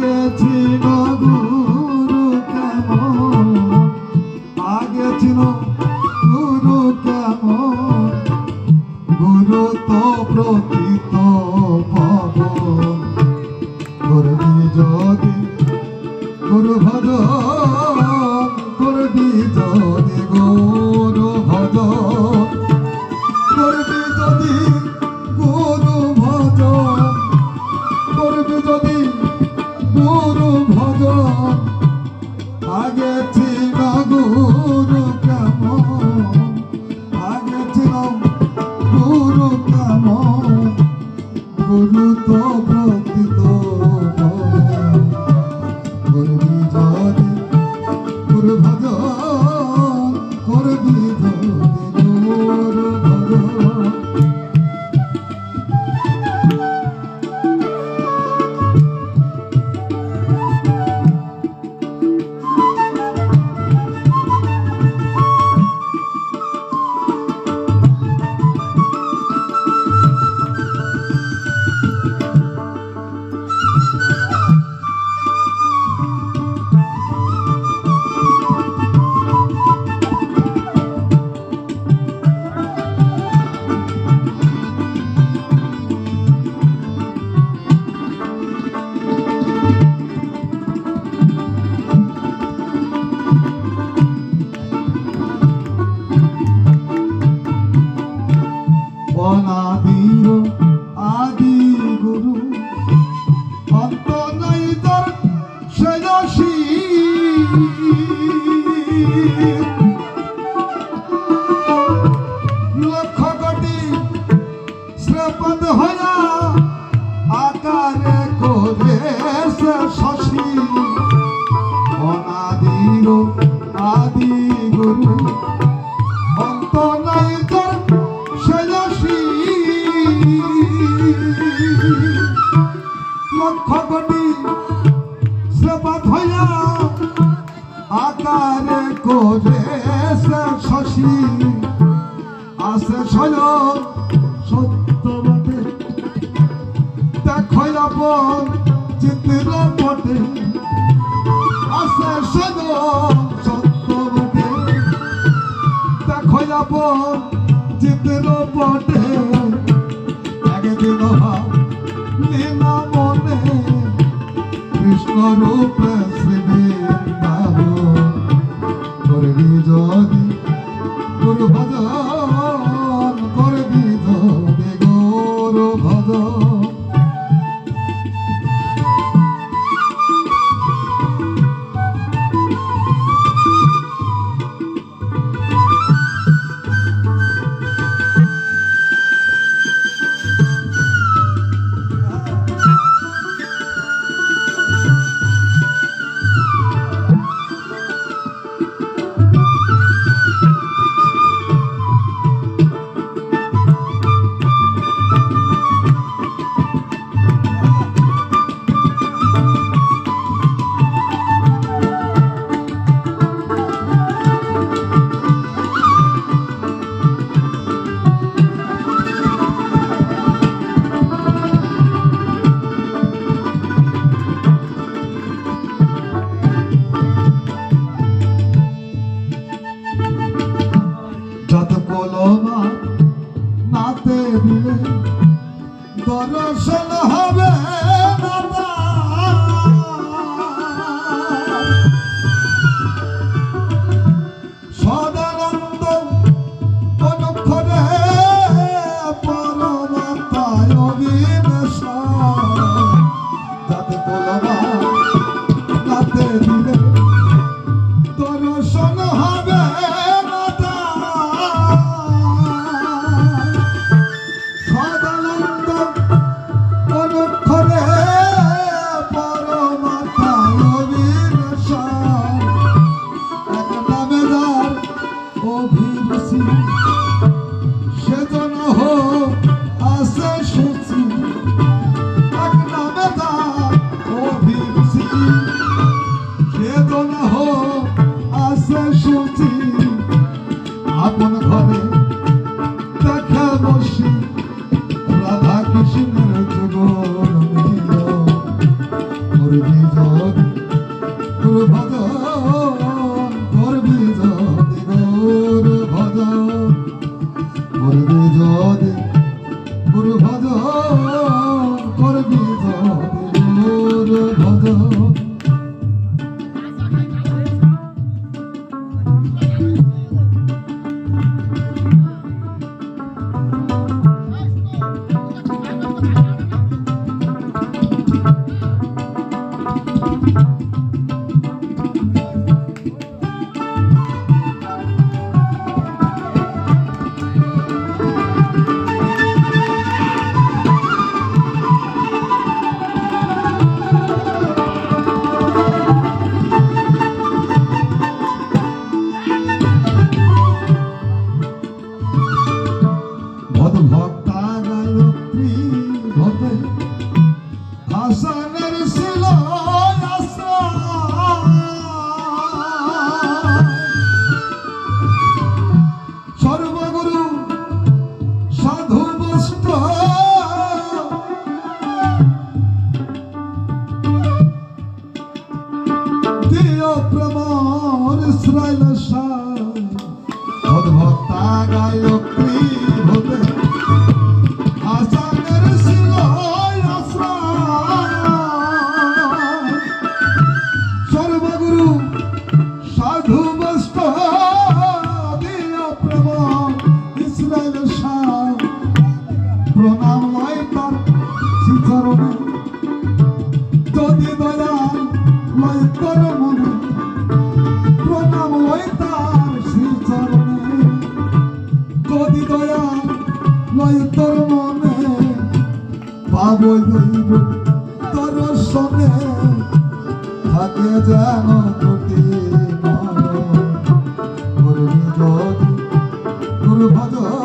আগে ছিল গুরু কেমন? আগে ছিল গুরু কেমন? গুরু তো প্রকৃত পবন করবি যদি গুরু ভজন, করবি যদি গুরু ভজন। করবি যদি গুরু ভজন, করবি যদি গুরু ভগ আগে ছিল গুরু আছে স্বয়ং সত্য বটে। দেখো আপন চিত্র বটে। আছে স্বয়ং সত্য বটে। দেখো আপন চিত্র বটে। একদিন লীলা মনে কৃষ্ণ রূপে গুরু নাতে দিলে বলছি আপন ঘরে দেখা বসি। রাধা কৃষ্ণের জীবন দিল করবি যদি দয়া লয় তোর মনে, প্রণাম লয় তার শ্রী চরণে। যদি দয়া লয় তোর মনে পাব দৈব তোর সনে থাকে যেন কোটি মন, করবি যদি গুরু ভজন